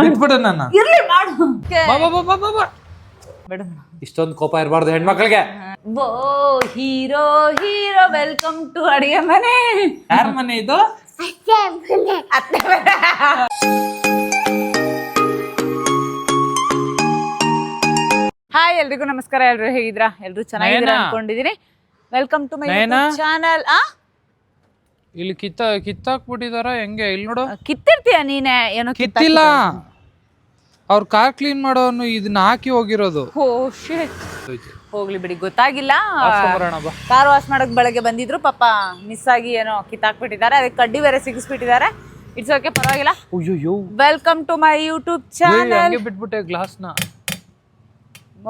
ಬಿಟ್ಬಿಡು ನನ್ನ. ಇರ್ಲಿ ಮಾಡು. ಬಾ ಬಾ ಬಾ ಬಾ ಬಾ ಬಾ. ಬೇಡ. ಇಷ್ಟೊಂದು ಕೋಪ ಇರಬಾರ್ದು ಹೆಣ್ಮಕ್ಳಿಗೆ. ಬೋ ಹೀರೋ ಹೀರೋ ವೆಲ್ಕಮ್ ಟು ಅಡಿಗೆ ಮನೆ. ಯಾರ ಮನೆ ಇದು? ಅತ್ತೆ ಮನೆ. ಹಾಯ್ ಎಲ್ರಿಗೂ ನಮಸ್ಕಾರ. ಎಲ್ರು ಹೇಗಿದ್ರಾ ಎಲ್ರು ಚೆನ್ನಾಗಿದ್ದೀರಾ ನಯನ. ಅನ್ಕೊಂಡಿದೀನಿ welcome to my Nayana. Channel ಆ? ಇಲ್ಲಿ ಕಿತ್ತ ಕಿತ್ತಾಕ್ಬಿಟ್ಟಿದಾರ. ಹೆಂಗೆ? ಇಲ್ಲಿ ನೋಡು. ಕಿತ್ತಿರ್ತೀಯ ನೀನೆ? ಏನೋ ಕಿತ್ತಿಲ್ಲ. ಅವ್ರ ಕಾರ್ ಕ್ಲೀನ್ ಮಾಡೋನು ಇದನ್ನ ಹಾಕಿ ಹೋಗಿರೋದು. ಓ ಶಿಟ್ ಹೋಗ್ಲಿ ಬಿಡಿ ಗೊತ್ತಾಗಿಲ್ಲ. ಬಾ. ಕಾರ್ ವಾಶ್ ಮಾಡಕ್ ಬೆಳಗ್ಗೆ ಬಂದಿದ್ರು ಪಾಪ ಮಿಸ್ ಆಗಿ ಏನೋ ಕಿತ್ತಾಕ್ಬಿಟ್ಟಿದ್ದಾರೆ ಅದಕ್ಕೆ ಕಡ್ಡಿ ಬೇರೆ ಸಿಗಿಸ್ಬಿಟ್ಟಿದ್ದಾರೆ. ಇಟ್ಸ್ ಓಕೆ ಪರವಾಗಿಲ್ಲ. ಅಯ್ಯೋ welcome to my YouTube channel ಹಂಗೆ ಬಿಟ್ಬಿಟ್ಟೆ ಗ್ಲಾಸ್ನ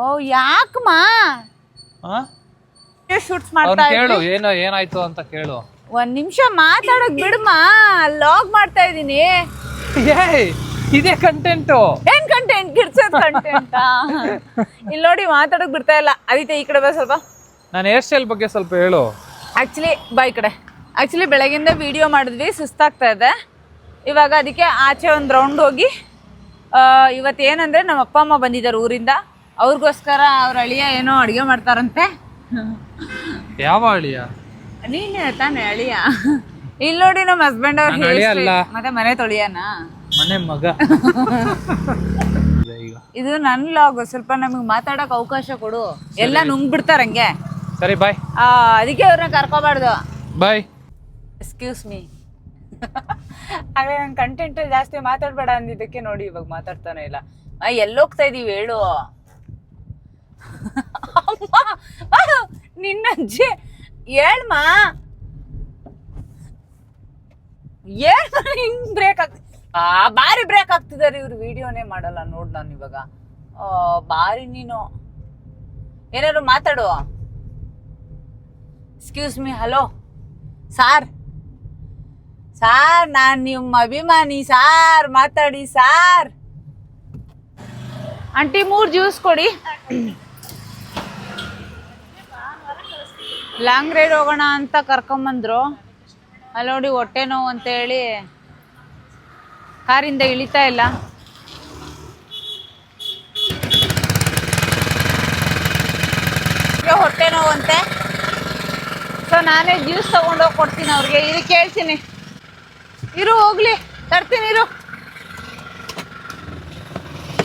ಓ ಯಾಕಮ್ಮ? ಶೂಟ್ಸ್ ಅವ್ನ್ ಮಾಡ್ತಾ ಕೇಳು ಏನೋ ಏನಾಯ್ತು ಅಂತ ಕೇಳು. ಒಂದ್ ನಿಮಿಷ ಮಾತಾಡಕ್ ಬಿಡಮ್ಮ. ಲಾಗ್ ಮಾಡ್ತಾ ಇದೀನಿ ಇದೇ ಕಂಟೆಂಟು ಕಂಟೆಂಟ್ ಗಿಡ್ಸೋದ್ ಕಂಟೆಂಟ್ ಇಲ್ಲಿ ನೋಡಿ ಮಾತಾಡೋಕೆ ಬಿಡ್ತಾ ಇಲ್ಲ. ಅದಕ್ಕೆ ಈ ಕಡೆ ಬಾ ಸ್ವಲ್ಪ. ನಾನು ಹೇರ್ ಸ್ಟೈಲ್ ಬಗ್ಗೆ ಸ್ವಲ್ಪ ಹೇಳು. ಆಕ್ಚುಲಿ ಬಾ ಈ ಕಡೆ. ಆಕ್ಚುಲಿ ಬೆಳಗಿಂದ ವಿಡಿಯೋ ಮಾಡಿದ್ವಿ ಸುಸ್ತಾಗ್ತಾ ಇದೆ. ಇವಾಗ ಅದಕ್ಕೆ ಆಚೆ ಒಂದು ರೌಂಡ್ ಹೋಗಿ ಆ, ಇವತ್ತು ಏನಂದ್ರೆ ನಮ್ಮ ಅಪ್ಪ ಅಮ್ಮ ಬಂದಿದ್ದಾರೆ ಊರಿಂದ. ಅವ್ರಿಗೋಸ್ಕರ ಅವ್ರ ಅಳಿಯ ಏನೋ ಅಡುಗೆ ಮಾಡ್ತಾರಂತೆ. ಯಾವ ಅಳಿಯ? ನೀನೇ ತಾನೇ ಅಳಿಯ. ಇಲ್ಲಿ ನೋಡಿ ನಮ್ಮ ಹಸ್ಬೆಂಡ್ ಅವ್ರ ಅಳಿಯ ಅಲ್ಲ. ಮತ್ತೆ ಮನೆ ತೊಳಿಯನ? ಮನೆ ಮಗ. ಇದೆ ಇದು ನನ್ನ ಲಾಗ್ ಸ್ವಲ್ಪ ನಮಗೆ ಮಾತಾಡಕ್ ಅವಕಾಶ ಕೊಡು. ಎಲ್ಲ ನುಂಗ್ಬಿಡ್ತಾರ ಹಂಗೆ. ಸರಿ ಬಾಯ್ ಆ, ಅದಕ್ಕೆ ಅವ್ರನ್ನ ಕರ್ಕೋಬಾರ್ದು. ಬಾಯ್ ಎಕ್ಸ್ಕ್ಯೂಸ್ ಮೀ ಹಾಗೆ ನನ್ನ ಕಂಟೆಂಟ್ ಜಾಸ್ತಿ ಮಾತಾಡ್ಬೇಡ ಅಂದಿದ್ದಕ್ಕೆ ನೋಡಿ ಇವಾಗ ಮಾತಾಡ್ತಾನೆ ಇಲ್ಲ. ಆ, ಎಲ್ಲೋಗ್ತಾ ಇದೀವಿ ಹೇಳು. ಅಮ್ಮ, ಆ, ನಿನ್ನ ಅಜ್ಜಿ ಹೇಳ್ಮಾ? ಹೇಳ್ ಹಿಂಗ್ ಬ್ರೇಕ್ ಆಗ್ತಿ ಆ, ಬಾರಿ ಬ್ರೇಕ್ ಆಗ್ತಿದ್ದಾರೆ ಇವ್ರು ವಿಡಿಯೋನೇ ಮಾಡಲ್ಲ, ನೋಡ್ ನಾನು ಇವಾಗ. ಬಾರಿ ನೀನು. ಏನಾದ್ರು ಮಾತಾಡುವ excuse me hello sir sir ನಾನ್ ನಿಮ್ಮ ಅಭಿಮಾನಿ ಸಾರ್ ಮಾತಾಡಿ ಸಾರ್ ಆಂಟಿ ಮೂರ್ ಜ್ಯೂಸ್ ಕೊಡಿ. ಲಾಂಗ್ ರೈಡ್ ಹೋಗೋಣ ಅಂತ ಕರ್ಕೊಂಬಂದ್ರು. ಅಲ್ಲಿ ನೋಡಿ ಹೊಟ್ಟೆ ನೋವು ಅಂತ ಹೇಳಿ ಕಾರಿಂದ ಇಳಿತಾ ಇಲ್ಲ. ಹೊಟ್ಟೆ ನೋವು ಅಂತೆ ಸೊ ನಾನೇ ಜ್ಯೂಸ್ ತಗೊಂಡೋಗಿ ಕೊಡ್ತೀನಿ ಅವ್ರಿಗೆ. ಇದು ಕೇಳ್ತೀನಿ. ಇರು ಹೋಗ್ಲಿ. ತರ್ತೀನಿ ಇರು.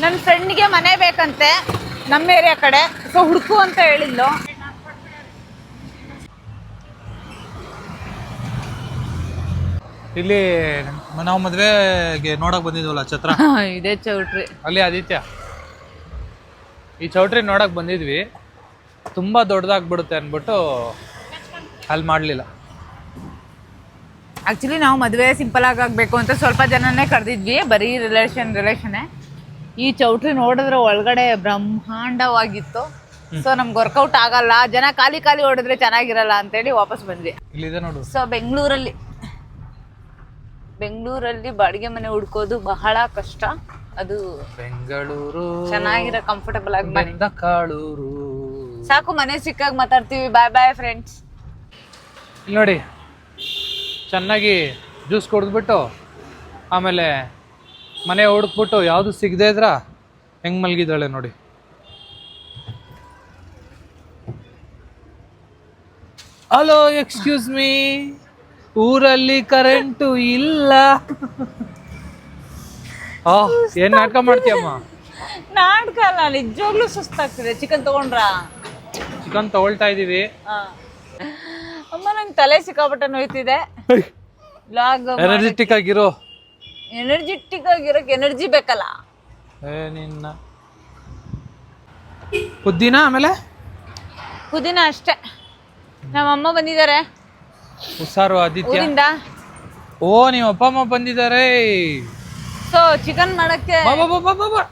ನನ್ನ ಫ್ರೆಂಡ್ಗೆ ಮನೆ ಬೇಕಂತೆ ನಮ್ಮ ಏರಿಯಾ ಕಡೆ. ಸೊ ಹುಡುಕು ಅಂತ ಹೇಳಿದ್ಲು. ಇಲ್ಲಿ ನಾವು ಮದ್ವೆಗೆ ನೋಡಕ್ ಬಂದಿದ್ವಲ್ಲ ಛತ್ರ? ಇದೇ ಚೌಟ್ರಿ. ಅಲ್ಲಿ ಆದಿತ್ಯ. ಈ ಚೌಟ್ರಿ ನೋಡಕ್ ಬಂದಿದ್ವಿ. ತುಂಬಾ ದೊಡ್ಡದಾಗ್ಬಿಡುತ್ತೆ ಅನ್ಬಿಟ್ಟು ಅಲ್ಲಿ ಮಾಡ್ಲಿಲ್ಲ. ಆಕ್ಚುಲಿ ನಾವು ಮದುವೆ ಸಿಂಪಲ್ ಆಗಿ ಆಗ್ಬೇಕು ಅಂತ ಸ್ವಲ್ಪ ಜನನೇ ಕರೆದಿದ್ವಿ. ಬರೀ ರಿಲೇಷನ್ ರಿಲೇಷನ್ನೇ ಈ ಚೌಟ್ರಿ ನೋಡಿದ್ರೆ ಒಳಗಡೆ ಬ್ರಹ್ಮಾಂಡವಾಗಿತ್ತು. ಸೊ ನಮ್ಗೆ ವರ್ಕೌಟ್ ಆಗಲ್ಲ. ಜನ ಖಾಲಿ ಖಾಲಿ ಹೊಡೆದ್ರೆ ಚೆನ್ನಾಗಿರಲ್ಲ ಅಂತೇಳಿ ವಾಪಸ್ ಬಂದ್ವಿ. ಇಲ್ಲಿದೆ ನೋಡು. ಸೊ ಬೆಂಗಳೂರಲ್ಲಿ. ಬೆಂಗಳೂರಲ್ಲಿ ಬಾಡಿಗೆ ಮನೆ ಹುಡ್ಕೋದು ಬಹಳ ಕಷ್ಟ. ಅದು ಬೆಂಗಳೂರು. ಚೆನ್ನಾಗಿರೋ ಕಂಫರ್ಟಬಲ್ ಆಗಿ ಮನೆ ಕಾಳೂರು. ಸಾಕು ಮನೆ ಸಿಕ್ಕಾಗ ಮಾತಾಡ್ತೀವಿ. ಬಾಯ್ ಬಾಯ್ ಫ್ರೆಂಡ್ಸ್ ಇಲ್ಲಿ ನೋಡಿ ಚೆನ್ನಾಗಿ ಜ್ಯೂಸ್ ಕುಡಿದ್ಬಿಟ್ಟು ಆಮೇಲೆ ಮನೆ ಹುಡುಕ್ಬಿಟ್ಟು ಯಾವುದು ಸಿಗದೆ ಇದ್ರ ಹೆಂಗ್ ಮಲಗಿದ್ದಾಳೆ ನೋಡಿ. ಹಲೋ ಎಕ್ಸ್ಕ್ಯೂಸ್ ಮೀ ಊರಲ್ಲಿ ಕರೆಂಟು ಇಲ್ಲ. ಆ ಏನ್ ನಾಟಕ ಮಾಡ್ತೀಯಮ್ಮ? ನಾಟಕ ಅಲ್ಲ ನಿಜವಾಗ್ಲೂ ಸುಸ್ತಾಗ್ತಿದೆ. ಚಿಕನ್ ತಗೊಂಡ್ರಾ? ಚಿಕನ್ ತಗೊಳ್ತಾ ಇದೀವಿ. ಅಮ್ಮ ನಂಗೆ ತಲೆ ಸಿಕ್ಕಾಪಟ್ಟೆ ನೋಯ್ತಿದೆ. ಲಾಗ್ ಎನರ್ಜೆಟಿಕ್ ಆಗಿರೋ. ಎನರ್ಜೆಟಿಕ್ ಆಗಿರೋಕೆ ಎನರ್ಜಿ ಬೇಕಲ್ಲ? ಏ ನಿನ್ನ. ಪುದೀನ ಆಮೇಲೆ? ಪುದೀನ ಅಷ್ಟೇ. ನಮ್ಮ ಅಮ್ಮ ಬಂದಿದ್ದಾರೆ. ಹುಷಾರು ಆದಿತ್ಯ. ಊರಿಂದ? ಓ ನಿಮ್ಮ ಅಪ್ಪ ಅಮ್ಮ ಬಂದಿದ್ದಾರೆ. ಸೊ ಚಿಕನ್ ಮಾಡಕ್ಕೆ ಬಾ ಬಾ ಬಾ ಬಾ.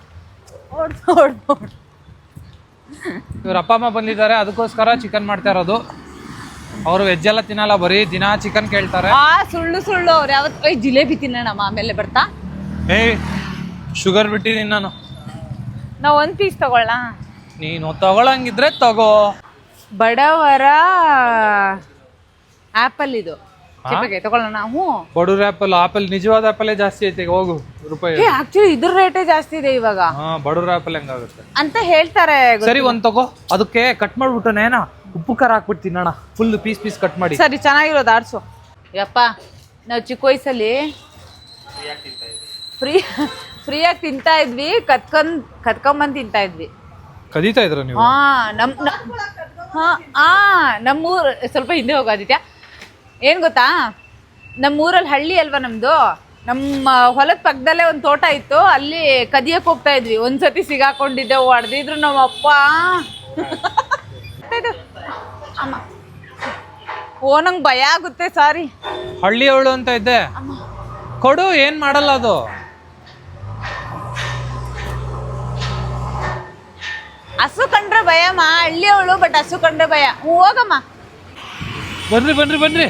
ಇವ್ರ ಅಪ್ಪ ಅಮ್ಮ ಬಂದಿದ್ದಾರೆ. ಅದಕ್ಕೋಸ್ಕರ ಚಿಕನ್ ಮಾಡ್ತಾ ಇರೋದು. ಅವರು ವೆಜ್ ಎಲ್ಲ ತಿನ್ನಲ್ಲ ಬರೀ ದಿನ ಚಿಕನ್ ಕೇಳ್ತಾರೆ. ಆ ಸುಳ್ಳು ಸುಳ್ಳು. ಅವ್ರು ಯಾವತ್ತು ಜಿಲೇಬಿ ತಿನ್ನೋಣಮ್ಮ ಆಮೇಲೆ ಬರ್ತಾ? ಏ ಶುಗರ್ ಬಿಟ್ಟಿದ್ದೀನಿ ನಾನು ನಾವು ಒಂದು ಪೀಸ್ ತಗೊಳ್ಳ. ನೀನು ತಗೊಳಂಗಿದ್ರೆ ತಗೋ. ಬಡವರ ಆ್ಯಪಲ್ ಇದು ಚಪ್ಪಗೆ ತಗೊಳ್ಳೋಣ. ಹ್ಞೂ. ಬಡೂರ್ ಆಪಲ್ ಆಪಲ್ ನಿಜವಾದ ಆಪಲ್ ಜಾಸ್ತಿ ಐತೆ ಈಗ ಹೋಗು ರೂಪಾಯಿ ಏ ಆಕ್ಚುಲಿ ಇದ್ರ ರೇಟೇ ಜಾಸ್ತಿ ಇದೆ ಇವಾಗ. ಹಾ ಬಡೂರ್ ಆಪಲ್ ಹೆಂಗಾಗುತ್ತೆ? ಅಂತ ಹೇಳ್ತಾರೆ ಸರಿ ಒಂದ್ ತಗೋ. ಅದಕ್ಕೆ ಕಟ್ ಮಾಡ್ಬಿಟ್ಟು ನೇನ ಉಪ್ಪು ಖಾರ ಹಾಕ್ಬಿಟ್ಟು ತಿನ್ನೋಣ ಫುಲ್ ಪೀಸ್ ಪೀಸ್ ಕಟ್ ಮಾಡಿ. ಸರಿ ಚೆನ್ನಾಗಿರೋದು ಆಡ್ಸು. ಯಪ್ಪ ನಾವು ಚಿಕ್ಕ ವಯಸ್ಸಲ್ಲಿ ಫ್ರೀ ಫ್ರೀಯಾಗಿ ತಿಂತಾ ಇದ್ವಿ ಕತ್ಕೊಂಡ್ ಕತ್ಕೊಂಬಂದ್ ತಿಂತಾ ಇದ್ವಿ. ಕದೀತಾ ಇದ್ರ ನೀವು? ಹಾ ನಮ್ ಹಾ ಆ ನಮ್ಮೂರ್ ಸ್ವಲ್ಪ ಹಿಂದೆ ಹೋಗೋದಿತ್ಯಾ ಏನ್ ಗೊತ್ತಾ? ನಮ್ಮೂರಲ್ಲಿ ಹಳ್ಳಿ ಅಲ್ವಾ ನಮ್ದು? ನಮ್ಮ ಹೊಲದ ಪಕ್ಕದಲ್ಲೇ ಒಂದು ತೋಟ ಇತ್ತು ಅಲ್ಲಿ ಕದಿಯಕ್ಕೆ ಹೋಗ್ತಾ ಇದ್ವಿ. ಒಂದ್ಸತಿ ಸಿಗಾಕೊಂಡಿದ್ದೆ ಹೊಡೆದಿದ್ರು ನಮ್ಮ ಅಪ್ಪ ಅಮ್ಮ. ಓ ನಂಗೆ ಭಯ ಆಗುತ್ತೆ ಸಾರಿ. ಹಳ್ಳಿ ಅವಳು ಅಂತ ಇದ್ದೆ. ಕೊಡು ಏನು ಮಾಡಲ್ಲ ಅದು? ಹಸು ಕಂಡ್ರೆ ಭಯಮ್ಮ ಹಳ್ಳಿ ಅವಳು ಬಟ್ ಹಸು ಕಂಡ್ರೆ ಭಯ. ಹ್ಞೂ ಹೋಗಮ್ಮ. ಬನ್ರಿ ಬನ್ರಿ ಬನ್ರಿ.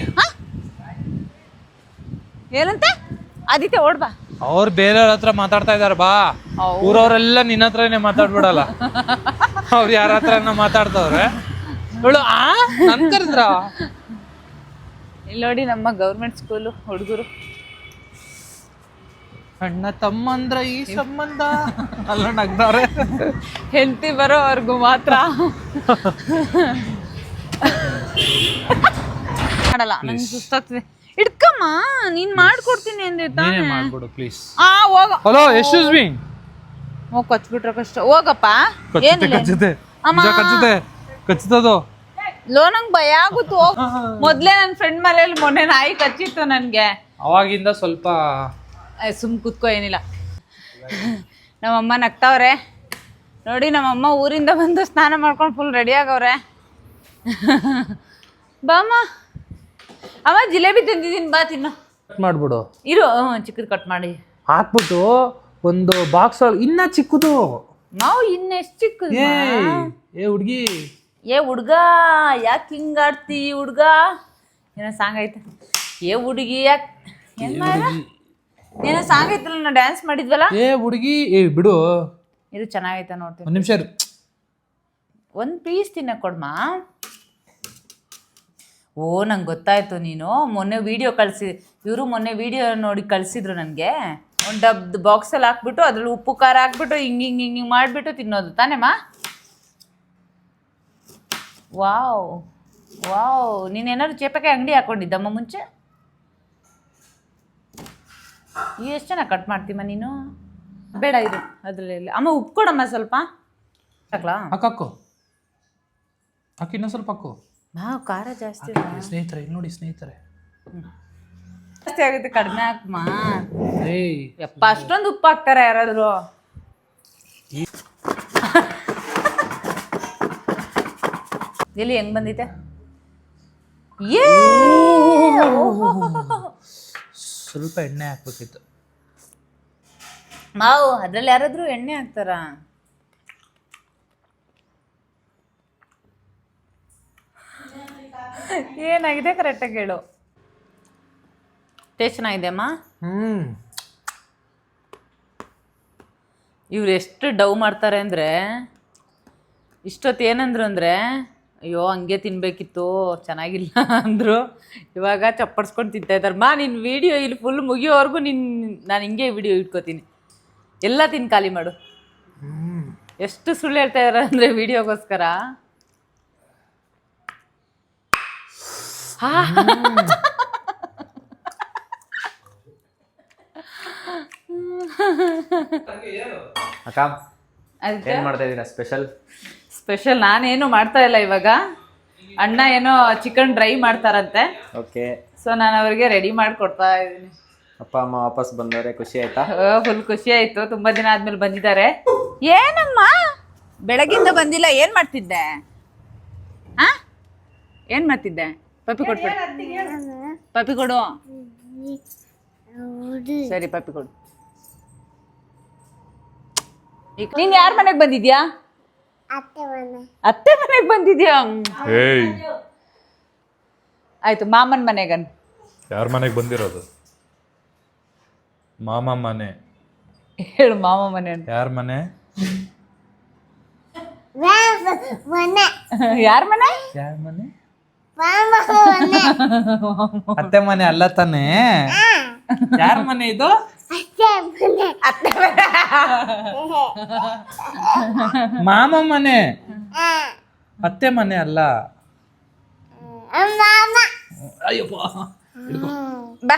ಏನಂತ? ಆದಿತ್ಯ ಓಡ್ಬಾ ಅವ್ರು ಬೇರೆಯವ್ರ ಹತ್ರ ಮಾತಾಡ್ತಾ ಇದಾರ ಬಾ. ಊರವರೆಲ್ಲ ಊರವ್ರೆಲ್ಲ ನಿನ್ನ ಹತ್ರನೇ ಮಾತಾಡ್ಬಿಡಲ್ಲ. ಅವ್ರು ಯಾರ ಹತ್ರನ ಮಾತಾಡ್ತವ್ರೆ. ಇವಳು ಆ? ನನ್ ಕರೆದ್ರ? ಇಲ್ಲಿ ನೋಡಿ ನಮ್ಮ ಗೌರ್ಮೆಂಟ್ ಸ್ಕೂಲು ಹುಡುಗರು. ಅಣ್ಣ ತಮ್ಮಂದ್ರ ಈ ಸಂಬಂಧ? ಅಲ್ಲ ನಗ್ನವ್ರೆ. ಹೆಂಡತಿ ಬರೋವರೆಗೂ ಮಾತ್ರ. ಮಾಡಲ್ಲ. ನಂಗೆ ಸುಸ್ತಾಗ್ತಿದೆ. ಇಡ್ಕಮ್ಮ ನೀನ್ ಮಾಡ್ಕೊಡ್ತೀನಿ ಅಂದೆ ತಾನೇ. ನೀನೇ ಮಾಡ್ಬಿಡು ಪ್ಲೀಸ್ ಆ ಹೋಗ. ಹಲೋ ಎಕ್ಸ್ಕ್ಯೂಸ್ ಮೀ ಹೋಗ್ ಕಚ್ಬಿಟ್ರೆ ಕಷ್ಟ. ಹೋಗಪ್ಪ. ಕಚ್ಚುತ್ತೆ ಏನಿಲ್ಲ ಕಚ್ಚುತ್ತೆ. ಅಮ್ಮ. ನಿಜ ಕಚ್ಚುತ್ತೆ. ಕಚ್ಚುತ್ತದು? ಲೋ ನಂಗೆ ಭಯ ಆಗುತ್ತು? ಹೋಗ್ ಮೊದ್ಲೇ ನನ್ನ ಫ್ರೆಂಡ್ ಮನೇಲಿ ಮೊನ್ನೆ ನಾಯಿ ಕಚ್ಚಿತ್ತು ನನ್ಗೆ. ಅವಾಗಿಂದ ಸ್ವಲ್ಪ ಏ, ಸುಮ್ ಕೂತ್ಕೋ ಏನಿಲ್ಲ. ನಮ್ಮಮ್ಮ ನಗ್ತಾವ್ರೆ. ನೋಡಿ ನಮ್ಮಮ್ಮ ಊರಿಂದ ಬಂದು ಸ್ನಾನ ಮಾಡ್ಕೊಂಡು ಫುಲ್ ರೆಡಿ ಆಗವ್ರೆ. ಬಾಮ್ಮ. ಅಮ್ಮ ಜಿಲೇಬಿ ತಿಂದಿದ್ದೀನಿ ಬಾ ತಿನ್ನು. ಕಟ್ ಮಾಡ್ಬಿಡು. ಇರು ಚಿಕ್ಕದು ಕಟ್ ಮಾಡಿ. ಹಾಕ್ಬಿಟ್ಟು ಒಂದು ಬಾಕ್ಸ್ ಒಳಗೆ ಇನ್ನ ಚಿಕ್ಕದು. ನಾವು ಇನ್ನೆಷ್ಟು ಚಿಕ್ಕದು ಏ ಏ ಹುಡ್ಗಿ. ಏ ಹುಡ್ಗ ಯಾಕೆ ಹಿಂಗಾಡ್ತಿ ಹುಡ್ಗ? ಏನೋ ಸಾಂಗ್ ಐತೆ. ಏ ಹುಡುಗಿ ಯಾಕೆ? ಏನ್ ಮಾಡ? ಏನೋ ಸಾಂಗ್ ಐತಲ್ಲ ನಾ ಡ್ಯಾನ್ಸ್ ಮಾಡಿದ್ವಲ್ಲ? ಏ ಹುಡುಗಿ ಏ ಬಿಡು. ಇದು ಚೆನ್ನಾಗೈತ ನೋಡ್ತೀನಿ ಒಂದು ನಿಮಿಷ ಒಂದು ಪೀಸ್ ತಿನ್ನ ಕೊಡ್ಮಾ? ಓ, ನಂಗೆ ಗೊತ್ತಾಯ್ತು ನೀನು. ಮೊನ್ನೆ ವಿಡಿಯೋ ಕಳಿಸಿ, ಇವರು ಮೊನ್ನೆ ವಿಡಿಯೋ ನೋಡಿ ಕಳಿಸಿದ್ರು ನನಗೆ. ಒಂದು ಡಬ್ದು ಬಾಕ್ಸಲ್ಲಿ ಹಾಕ್ಬಿಟ್ಟು, ಅದ್ರಲ್ಲಿ ಉಪ್ಪು, ಖಾರ ಹಾಕ್ಬಿಟ್ಟು, ಹಿಂಗೆ ಹಿಂಗೆ ಹಿಂಗೆ ಮಾಡಿಬಿಟ್ಟು ತಿನ್ನೋದು. ತಾನೇಮ್ಮ ವಾವ್ ವಾವ್. ನೀನೇನಾದ್ರು ಚೇಪಕ್ಕೆ ಅಂಗಡಿ ಹಾಕೊಂಡಿದ್ದಮ್ಮ ಮುಂಚೆ? ಎಷ್ಟು ಚೆನ್ನಾಗಿ ಕಟ್ ಮಾಡ್ತೀಮ್ಮ ನೀನು? ಬೇಡ ಇದು ಅದರಲ್ಲಿ ಅಮ್ಮ, ಉಪ್ಪು ಕೊಡಮ್ಮ ಸ್ವಲ್ಪ. ಹಾಕ್ಲಾ? ಹಾಕಾಕು ಹಾಕಿ, ಇನ್ನೊಂದು ಸ್ವಲ್ಪ ಹಾಕು. ನಾವು ಖಾರ ಜಾಸ್ತಿ ಸ್ನೇಹಿತರೆ ಇಲ್ಲಿ ನೋಡಿ ಸ್ನೇಹಿತರೆ. ಜಾಸ್ತಿ ಆಗುತ್ತೆ ಕಡಿಮೆ ಹಾಕಮ್ಮ ಏಯ್. ಯಪ್ಪ ಅಷ್ಟೊಂದು ಉಪ್ಪು ಹಾಕ್ತಾರೆ ಯಾರಾದರೂ. ಎಲ್ಲಿ ಹೆಂಗ್ ಬಂದಿದೆ ಏ! ಸ್ವಲ್ಪ ಎಣ್ಣೆ ಹಾಕ್ಬೇಕಿತ್ತು. ಮಾವು ಅದ್ರಲ್ಲಿ ಯಾರಾದ್ರೂ ಎಣ್ಣೆ ಹಾಕ್ತಾರ? ಏನಾಗಿದೆ? ಕರೆಕ್ಟಾಗಿ ಹೇಳು. ಟೇಸ್ಟ್ ಚೆನ್ನಾಗಿದೆ ಅಮ್ಮ ಹ್ಮ್. ಇವ್ರು ಎಷ್ಟು ಡವ್ ಮಾಡ್ತಾರೆ ಅಂದರೆ ಇಷ್ಟೊತ್ತು ಏನಂದ್ರು ಅಂದರೆ ಅಯ್ಯೋ ಹಂಗೆ ತಿನ್ನಬೇಕಿತ್ತು ಚೆನ್ನಾಗಿಲ್ಲ ಅಂದರು. ಇವಾಗ ಚಪ್ಪಡ್ಸ್ಕೊಂಡು ತಿಂತಾ ಇದ್ದಾರೆ ಮಾ ನಿನ್ನ ವಿಡಿಯೋ ಇಲ್ಲಿ ಫುಲ್ ಮುಗಿಯೋವರೆಗೂ ನಿನ್ನ ನಾನು ಹಿಂಗೆ ವಿಡಿಯೋ ಇಟ್ಕೋತೀನಿ. ಎಲ್ಲ ತಿನ್ ಖಾಲಿ ಮಾಡು. ಹ್ಮ್. ಎಷ್ಟು ಸುಳ್ಳು ಹೇಳ್ತಾ ಇದಾರೆ ಅಂದರೆ ವಿಡಿಯೋಗೋಸ್ಕರ ಅಕ್ಕ ಏನ್ ಮಾಡ್ತಾ ಇದ್ದೀರಾ ಸ್ಪೆಷಲ್ ಸ್ಪೆಷಲ್ ನಾನೇನು ಮಾಡ್ತಾ ಇಲ್ಲ ಇವಾಗ. ಅಣ್ಣ ಏನೋ ಚಿಕನ್ ಡ್ರೈ ಮಾಡ್ತಾರಂತೆ. ಓಕೆ ಸೊ ನಾನು ಅವರಿಗೆ ರೆಡಿ ಮಾಡ್ಕೊಡ್ತಾ ಇದ್ದೀನಿ. ಅಪ್ಪ ಅಮ್ಮ ವಾಪಸ್ ಬಂದವ್ರೆ ಖುಷಿ ಆಯ್ತಾ? ಫುಲ್ ಖುಷಿ ಆಯ್ತು. ತುಂಬಾ ದಿನ ಆದ್ಮೇಲೆ ಬಂದಿದ್ದಾರೆ. ಏನಮ್ಮ? ಬೆಳಗಿಂದ ಬಂದಿಲ್ಲ ಏನ್ ಮಾಡ್ತಿದ್ದೆ? ಆ? ಏನ್ ಮಾಡ್ತಿದ್ದೆ? ಪಪ್ಪಿ ಕೊಟ್ಬಿಡು ಪಪ್ಪಿ. ಕೊಡು. ಸರಿ ಪಪ್ಪಿ ಕೊಡು. ಈಗ ನೀನ್ ಯಾರ ಮನೆಗೆ ಬಂದಿದ್ಯಾ? ಅತ್ತೆ ಮನೆಗೆ ಬಂದಿದ್ಯಾ? ಏಯ್. ಆಯ್ತು ಮಾಮನ್ ಮನೆಗನ್ ಯಾರ ಮನೆಗೆ ಬಂದಿರೋದು? ಮಾಮ ಮನೆ. ಹೇಳು ಮಾಮ ಮನೆ ಅಂತ ಯಾರ ಮನೆ. ಯಾರ ಮನೆ? ಯಾರ ಮನೆ? ಅತ್ತೆ ಮನೆ ಅಲ್ಲ ತಾನೆ? ಯಾರ ಮನೆ ಇದು? ಮಾಮ ಮನೆ. ಅತ್ತೆ ಮನೆ ಅಲ್ಲ? ಅಯ್ಯಪ್ಪ. ಬಾ.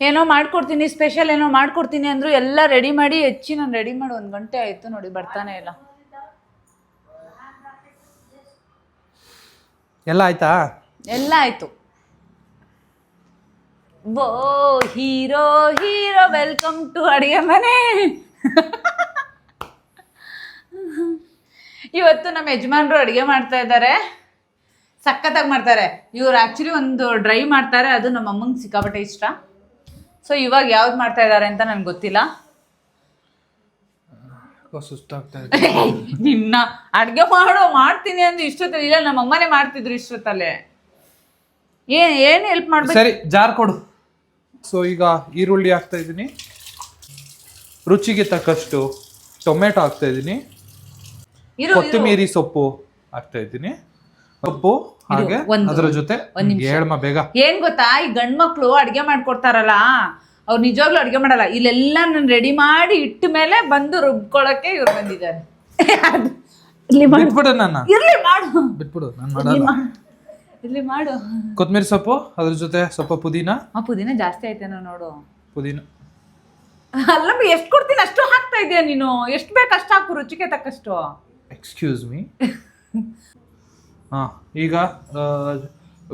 ಏನೋ ಮಾಡ್ಕೊಡ್ತೀನಿ ಸ್ಪೆಷಲ್ ಏನೋ ಮಾಡ್ಕೊಡ್ತೀನಿ ಅಂದ್ರು ಎಲ್ಲ ರೆಡಿ ಮಾಡಿ ಹೆಚ್ಚಿ ನಾನು ರೆಡಿ ಮಾಡಿ ಒಂದು ಗಂಟೆ ಆಯ್ತು ನೋಡಿ ಬರ್ತಾನೆ ಇಲ್ಲ. ಎಲ್ಲ ಆಯ್ತಾ? ಎಲ್ಲ ಆಯ್ತು. ಬೋ ಹೀರೋ ಹೀರೋ, ವೆಲ್ಕಮ್ ಟು ಅಡಿಗೆ ಮನೆ. ಇವತ್ತು ನಮ್ಮ ಯಜಮಾನ್ರು ಅಡುಗೆ ಮಾಡ್ತಾ ಇದ್ದಾರೆ. ಸಖತ್ತಾಗಿ ಮಾಡ್ತಾರೆ. ಇವ್ರು ಆ್ಯಕ್ಚುಲಿ ಒಂದು ಡ್ರೈ ಮಾಡ್ತಾರೆ. ಅದು ನಮ್ಮ ಅಮ್ಮಂಗೆ ಸಿಕ್ಕಾಪಟ್ಟೆ ಇಷ್ಟ. ಸೊ ಇವಾಗ ಯಾವ್ದು ಮಾಡ್ತಾ ಇದ್ದಾರೆ ಅಂತ ನನಗೆ ಗೊತ್ತಿಲ್ಲ. ಸುಸ್ತಾಗ್ತಾ ನಿನ್ನ ಅಡ್ಗೆ ಮಾಡೋ ಮಾಡ್ತೀನಿ ಅಂದ್ರೆ ಇಷ್ಟೊತ್ತಲ್ಲಿ ಇಲ್ಲ ನಮ್ಮ ಅಮ್ಮನೇ ಮಾಡ್ತಿದ್ರು ಇಷ್ಟೊತ್ತಲ್ಲೇ. ಏನ್ ಏನ್ ಹೆಲ್ಪ್ ಮಾಡ್ಬೇಕು? ಸರಿ ಜಾರ್ ಕೊಡು. ಸೊ ಈಗ ಈರುಳ್ಳಿ ಹಾಕ್ತಾ ಇದ್ದೀನಿ. ರುಚಿಗೆ ತಕ್ಕಷ್ಟು ಟೊಮೆಟೊ ಹಾಕ್ತಾ ಇದ್ದೀನಿ. ಇರು ಕೊತ್ತಂಬರಿ ಸೊಪ್ಪು ಹಾಕ್ತಾ ಇದ್ದೀನಿ. ಸೊಪ್ಪು ಹಾಗೆ ಒಂದು- ಅದರ ಜೊತೆ ಹೇಳ್ಮ ಬೇಗ. ಏನ್ ಗೊತ್ತಾ? ಈ ಗಂಡ್ ಮಕ್ಳು ಅಡ್ಗೆ ಮಾಡ್ಕೊಡ್ತಾರಲ್ಲ. ಅವ್ರು ನಿಜವಾಗ್ಲೂ ಅಡುಗೆ ಮಾಡಲ್ಲ. ಇಲ್ಲೆಲ್ಲ ನಾನು ರೆಡಿ ಮಾಡಿ ಇಟ್ಟ ಮೇಲೆ ಬಂದು ರುಬ್ಕೊಳಕ್ಕೆ ಇವ್ರು ಬಂದಿದ್ದಾರೆ. ಇಲ್ಲಿ ಮಾಡು. ಬಿಟ್ಬಿಡು ನನ್ನ. ಇರ್ಲಿ ಮಾಡು. ಬಿಟ್ಬಿಡು ನಾನು ಇಲ್ಲಿ ಮಾಡಲ್ಲ. ಮಾಡು. ಇಲ್ಲಿ ಮಾಡು. ಕೊತ್ತಂಬರಿ ಸೊಪ್ಪು ಅದ್ರ ಜೊತೆ ಸ್ವಲ್ಪ ಪುದೀನ. ಆ ಪುದೀನ ಜಾಸ್ತಿ ಆಯ್ತೇನೋ ನೋಡು. ಪುದೀನ. ಅಲ್ಲ ಎಷ್ಟು ಕೊಡ್ತೀನಿ? ಅಷ್ಟು ಹಾಕ್ತಾ ಇದೆಯಾ ನೀನು? ಎಷ್ಟು ಬೇಕು ಅಷ್ಟು ಹಾಕು ರುಚಿಗೆ ತಕ್ಕಷ್ಟು. ಎಕ್ಸ್ಕ್ಯೂಸ್ ಮೀ ಹಾಂ ಈಗ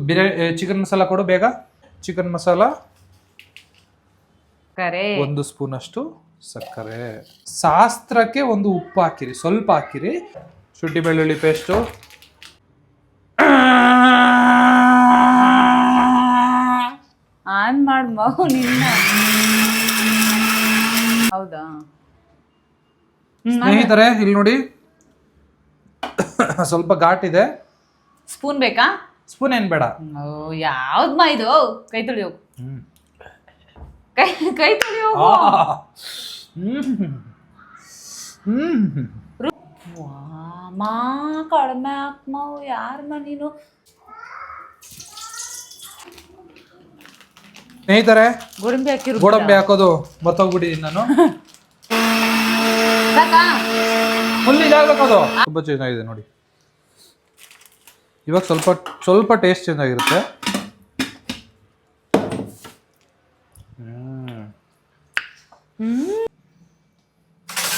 ಬಿರಿಯಾನಿ ಚಿಕನ್ ಮಸಾಲ ಕೊಡು ಬೇಗ. ಚಿಕನ್ ಮಸಾಲ ಕರೆ ಒಂದು ಸ್ಪೂನ್ ಅಷ್ಟು ಸಕ್ಕರೆ. ಶಾಸ್ತ್ರಕ್ಕೆ ಒಂದು ಉಪ್ಪು ಹಾಕಿರಿ ಸ್ವಲ್ಪ ಹಾಕಿರಿ. ಶುಂಠಿ ಬೆಳ್ಳುಳ್ಳಿ ಪೇಸ್ಟು. ಆನ್ ಮಾಡ್ ಮಗು ನಿನ್ನ. ಹೌದಾ? ಸ್ನೇಹಿತರೆ ಇಲ್ಲಿ ನೋಡಿ. ಸ್ವಲ್ಪ ಘಾಟ್ ಇದೆ. ಸ್ಪೂನ್ ಬೇಕಾ? ಸ್ಪೂನ್ ಏನ್ ಬೇಡ. ಓ ಯಾವ್ದು ಮಾ ಇದು? ಕೈ ತೊಳಿ ಹೋಗು ಕೈ ಕೈ ತೊಳಿ ಹೋಗು ಹ್ಮ್. ಹ್ಮ್. ವಾ, ಮಾ ಕಡಿಮೆ ಹಾಕ್ಮಾವು ಯಾರಮ್ಮ ನೀನು ಸ್ನೇಹಿತರೆ ಗೋಡಂಬಿ ಹಾಕಿರು ಗೋಡಂಬಿ ಹಾಕೋದು ಮರ್ತೋಗ್ಬಿಟ್ಟಿದ್ದೀನಿ ನಾನು. ಸಾಕಾ? ಫುಲ್ ಇದಾಗಬೇಕು ಅದು ತುಂಬ ಚೆನ್ನಾಗಿದೆ ನೋಡಿ. ಇವಾಗ ಸ್ವಲ್ಪ ಸ್ವಲ್ಪ ಟೇಸ್ಟ್ ಚೇಂಜ್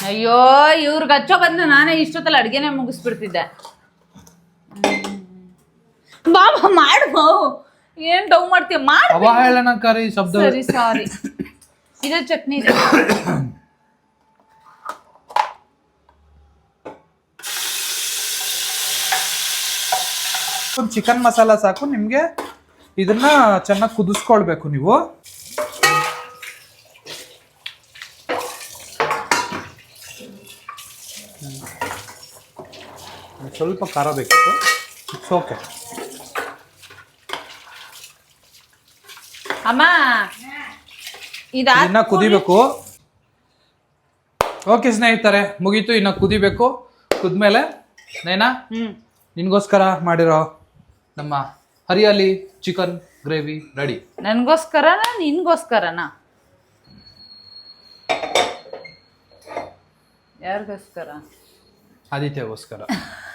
ಅಯ್ಯೋ ಇವ್ರಿಗೆ ಹಚ್ಚೋ ಬಂದು ನಾನೇ ಇಷ್ಟೊತ್ತಲ್ಲಿ ಅಡ್ಗೆನೆ ಮುಗಿಸ್ಬಿಡ್ತಿದ್ದೆ. ಬಾಬಾ ಮಾಡು ಬಾವು. ಏನ್ ಡೌ ಮಾಡ್ತೀಯ? ಮಾಡು ಅವಹೇಳನಕಾರಿ ಶಬ್ದ. ಸರಿ ಸಾರಿ. ಇದು ಚಟ್ನಿ ಇದೆ. ಚಿಕನ್ ಮಸಾಲ ಸಾಕು ನಿಮಗೆ ಇದನ್ನ ಚೆನ್ನಾಗಿ ಕುದಿಸ್ಕೊಳ್ಬೇಕು ನೀವು. ಸ್ವಲ್ಪ ಖಾರ ಬೇಕಿತ್ತು. ಇಟ್ಸ್ ಓಕೆ ಅಮ್ಮ ಇದನ್ನ ಇನ್ನ ಕುದಿಬೇಕು. ಓಕೆ ಸ್ನೇಹಿತರೆ ಮುಗೀತು ಇನ್ನ ಕುದಿಬೇಕು. ಕುದ್ಮೇಲೆ ನೇನಾ ನಿನ್ಗೋಸ್ಕರ ಮಾಡಿರೋ ನಮ್ಮ ಹರಿಯಾಲಿ ಚಿಕನ್ ಗ್ರೇವಿ ರೆಡಿ ನನಗೋಸ್ಕರ ನಿನ್ಗೋಸ್ಕರನ? ಯಾರಿಗೋಸ್ಕರ? ಆದಿತ್ಯಗೋಸ್ಕರ.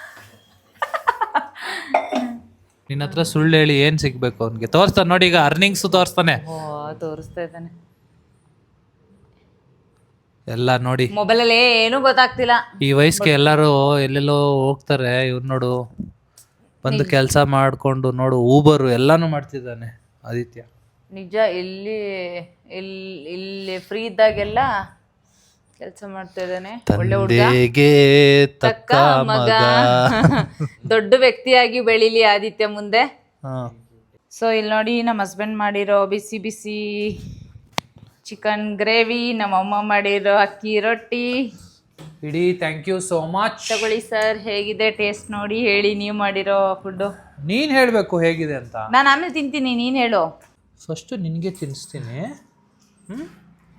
ನಿನ್ನ ಹತ್ರ ಸುಳ್ಳು ಹೇಳಿ ಏನ್ ಸಿಗ್ಬೇಕು ಅವನ್ಗೆ? ತೋರಿಸ್ತಾನೆ ನೋಡಿ ಈಗ ಅರ್ನಿಂಗ್ಸ್ ತೋರಿಸ್ತಾನೆ. ಓ ತೋರಿಸ್ತಾ ಇದ್ದಾನೆ. ಎಲ್ಲ ನೋಡಿ. ಮೊಬೈಲಲ್ಲಿ ಏನು ಗೊತ್ತಾಗ್ತಿಲ್ಲ. ಈ ವಯಸ್ಸಿಗೆ ಎಲ್ಲರೂ ಎಲ್ಲೆಲ್ಲೋ ಹೋಗ್ತಾರೆ ಇವ್ ನೋಡು. ಬಂದು ಕೆಲಸ ಮಾಡ್ಕೊಂಡು ನೋಡು ಊಬರ್ ಎಲ್ಲಾನು ಮಾಡ್ತಿದ್ದಾನೆ ಆದಿತ್ಯ. ನಿಜ ಇಲ್ಲಿ ಇಲ್ಲಿ ಇಲ್ಲಿ ಫ್ರೀ ಇದ್ದಾಗೆಲ್ಲ ಕೆಲಸ ಮಾಡ್ತಾ ಇದ್ದಾನೆ. ಒಳ್ಳೆ ಹುಡುಗ. ತಂದೆಗೆ ತಕ್ಕ ಮಗ. ದೊಡ್ಡ ವ್ಯಕ್ತಿಯಾಗಿ ಬೆಳೀಲಿ ಆದಿತ್ಯ ಮುಂದೆ. ಹಾ. ಸೊ ಇಲ್ಲಿ ನೋಡಿ ನಮ್ಮ ಹಸ್ಬೆಂಡ್ ಮಾಡಿರೋ ಬಿಸಿ ಬಿಸಿ ಚಿಕನ್ ಗ್ರೇವಿ ನಮ್ಮ ಅಮ್ಮ ಮಾಡಿರೋ ಅಕ್ಕಿ ರೊಟ್ಟಿ. ಇಡೀ ಥ್ಯಾಂಕ್ ಯು ಸೋ ಮಚ್ ತಗೊಳ್ಳಿ ಸರ್ ಹೇಗಿದೆ ಟೇಸ್ಟ್ ನೋಡಿ ಹೇಳಿ ನೀವು ಮಾಡಿರೋ ಫುಡ್ಡು ನೀನ್ ಹೇಳ್ಬೇಕು ಹೇಗಿದೆ ಅಂತ. ನಾನು ಆಮೇಲೆ ತಿಂತೀನಿ ನೀನು ಹೇಳು. ಫಸ್ಟ್ ನಿನಗೆ ತಿನ್ನಿಸ್ತೀನಿ ಹ್ಮ್?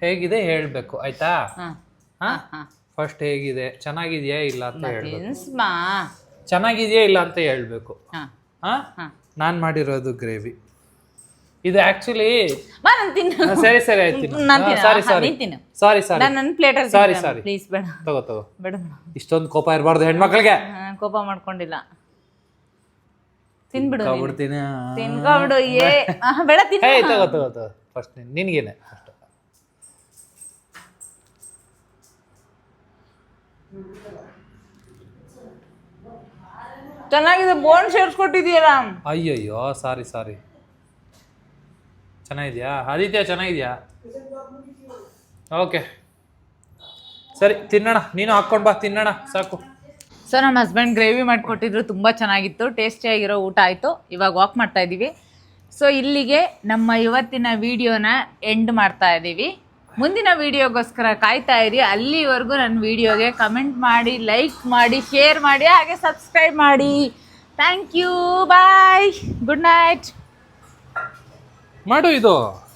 ಹೇಗಿದೆ ಹೇಳಬೇಕು ಆಯ್ತಾ? ಹಾಂ. ಹಾ? ಫಸ್ಟ್ ಹೇಗಿದೆ? ಚೆನ್ನಾಗಿದೆಯಾ ಇಲ್ಲ ಅಂತ ಹೇಳ್ಬೇಕು. ಚೆನ್ನಾಗಿದೆಯಾ ಇಲ್ಲ ಅಂತ ಹೇಳ್ಬೇಕು. ಹಾ. ಹಾ. ನಾನು ಮಾಡಿರೋದು ಗ್ರೇವಿ. ಇದು ಆಕ್ಚುಲಿ ಬಾ ನಾನು ತಿನ್ನು. ಸರಿ ಸರಿ ಆಯ್ತು ನಾನ್ ತಿನ್ನ- ಸಾರಿ ಹಾ, ಸಾರಿ. ನೀನ್ ತಿನ್ನು. ಸಾರಿ ಸಾರಿ. ನಾನು ನನ್ನ ಪ್ಲೇಟಲ್ಲಿ Sorry, sorry. ಪ್ಲೀಸ್ ಬೇಡ. ತಗೋ ತಗೋ. ಬೇಡ. ಇಷ್ಟೊಂದು ಕೋಪ ಇರಬಾರ್ದು ಹೆಣ್ಮಕ್ಳಿಗೆ. ಕೋಪ ಮಾಡ್ಕೊಂಡಿಲ್ಲ. ತಿನ್ಬಿಡು ನೀನು. ತಿನ್ಕೊಬಿಡು ಏ. ಆಹಾ, ಬೇಡ ತಿನ್ ಹೇ ತಗೋ ತಗೋ ತಗೋ. ಫಸ್ಟ್ ನಿನಗೇನೆ. ಚೆನ್ನಾಗಿದೆ ಬೋನ್ ಸೇರಿಸ್ಕೊಟ್ಟಿದೀಯಲ್ಲ ಅಯ್ಯಯ್ಯೋ ಸಾರಿ ಸಾರಿ ಚೆನ್ನಾಗಿದ್ಯಾ? ಆದಿತ್ಯ ಚೆನ್ನಾಗಿದ್ಯಾ? ಓಕೆ ಸರಿ ತಿನ್ನೋಣ. ನೀನು ಹಾಕ್ಕೊಂಡು ಬಾ ತಿನ್ನೋಣ ಸಾಕು. ಸೊ ನಮ್ಮ ಹಸ್ಬೆಂಡ್ ಗ್ರೇವಿ ಮಾಡಿಕೊಟ್ಟಿದ್ರು ತುಂಬ ಚೆನ್ನಾಗಿತ್ತು. ಟೇಸ್ಟಿಯಾಗಿರೋ ಊಟ ಆಯಿತು. ಇವಾಗ ವಾಕ್ ಮಾಡ್ತಾ ಇದ್ದೀವಿ ಸೊ ಇಲ್ಲಿಗೆ ನಮ್ಮ ಇವತ್ತಿನ ವಿಡಿಯೋನ ಎಂಡ್ ಮಾಡ್ತಾ ಇದ್ದೀವಿ ಮುಂದಿನ ವಿಡಿಯೋಗೋಸ್ಕರ ಕಾಯ್ತಾ ಇರಿ. ಅಲ್ಲಿವರೆಗೂ ನನ್ನ ವಿಡಿಯೋಗೆ ಕಮೆಂಟ್ ಮಾಡಿ, ಲೈಕ್ ಮಾಡಿ, ಶೇರ್ ಮಾಡಿ, ಹಾಗೆ ಸಬ್ಸ್ಕ್ರೈಬ್ ಮಾಡಿ. Thank you. Bye. Good night. ಮಾಡು ಇದು.